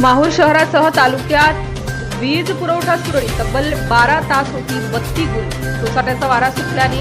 माहूर शहरासह तालुक्यात वीज पुरवठा सुरळीत तब्बल बारा तास होती बत्ती गुल. सोसाट्याचा वारा सुटल्याने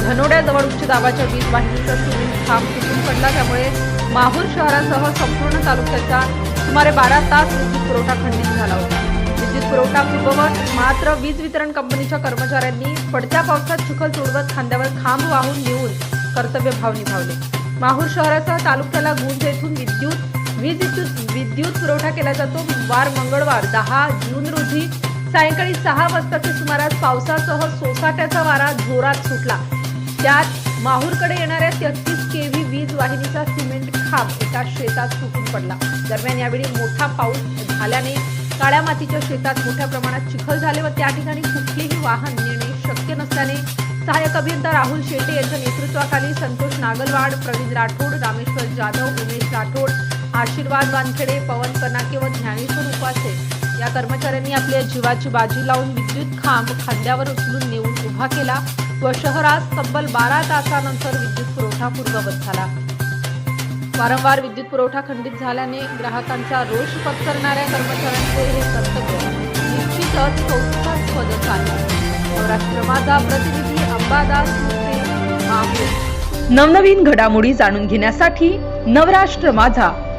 धनोड्याजवळ उच्च दाबाच्या वीज वाहिनीचा सुरू खांब तुटून पडला. त्यामुळे माहूर शहरासह संपूर्ण तालुक्याचा सुमारे बारा तास विद्युत पुरवठा खंडित झाला होता. विद्युत पुरवठा पूर्ववत मात्र वीज वितरण कंपनीच्या कर्मचाऱ्यांनी पडत्या पावसात चिखल सोडवत खांद्यावर खांब वाहून नेऊन कर्तव्य भाव निभावले. माहूर शहरासह तालुक्याला गुंज येथून विद्युत वीज विद्युत विद्युत पुरवठा केला जातो. वार मंगळवार दहा जून रोजी. सायंकाळी सहा वाजताच्या सुमारास पावसासह सोसाट्याचा वारा जोरात सुटला. त्यात माहूरकडे येणाऱ्या तेहतीस केव्ही वीज वाहिनीचा सिमेंट खांब एका शेतात सुटून पडला. दरम्यान यावेळी मोठा पाऊस झाल्याने काळ्या मातीच्या शेतात मोठ्या प्रमाणात चिखल झाले व त्या ठिकाणी कुठलेही वाहन नेणे शक्य नसल्याने सहाय्यक अभियंता राहुल शेटे यांच्या नेतृत्वाखाली संतोष नागलवाड प्रवीण राठोड रामेश्वर जाधव उमेश राठोड आशीर्वाद वानखेडे पवन कनाके व ज्ञानेश्वर उपासे. या कर्मचाऱ्यांनी आपल्या जीवाची बाजी लावून विद्युत खांब खांद्यावर उचलून नेऊन उभा केला व शहरात तब्बल बारा तासानंतर विद्युत पुरवठा पूर्ववत झाला. वारंवार विद्युत पुरवठा खंडित झाल्याने ग्राहकांचा रोष पत्करणाऱ्या कर्मचाऱ्यांचे हे कर्तव्य निश्चितच कौतुकास्पदच आहे सौराष्ट्र माझा प्रतिनिधी अंबादास नवनवीन घडामोडी जाणून घेण्यासाठी नवराष्ट्र माझा